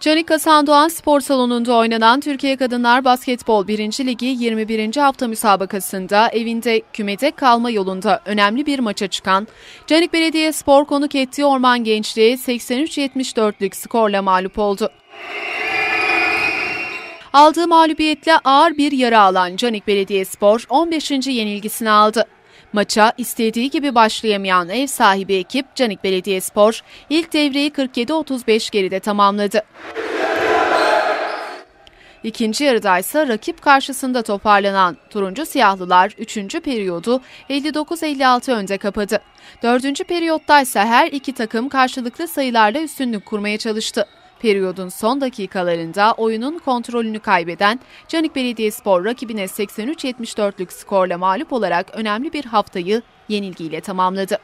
Canik Hasan Doğan Spor Salonu'nda oynanan Türkiye Kadınlar Basketbol 1. Ligi 21. hafta müsabakasında evinde kümede kalma yolunda önemli bir maça çıkan Canik Belediye Spor konuk ettiği Orman Gençliği 83-74'lük skorla mağlup oldu. Aldığı mağlubiyetle ağır bir yara alan Canik Belediyespor 15. yenilgisini aldı. Maça istediği gibi başlayamayan ev sahibi ekip Canik Belediyespor ilk devreyi 47-35 geride tamamladı. İkinci yarıda ise rakip karşısında toparlanan turuncu siyahlılar 3. periyodu 59-56 önde kapadı. 4. periyotta ise her iki takım karşılıklı sayılarla üstünlük kurmaya çalıştı. Periyodun son dakikalarında oyunun kontrolünü kaybeden Canik Belediyespor rakibine 83-74'lük skorla mağlup olarak önemli bir haftayı yenilgiyle tamamladı.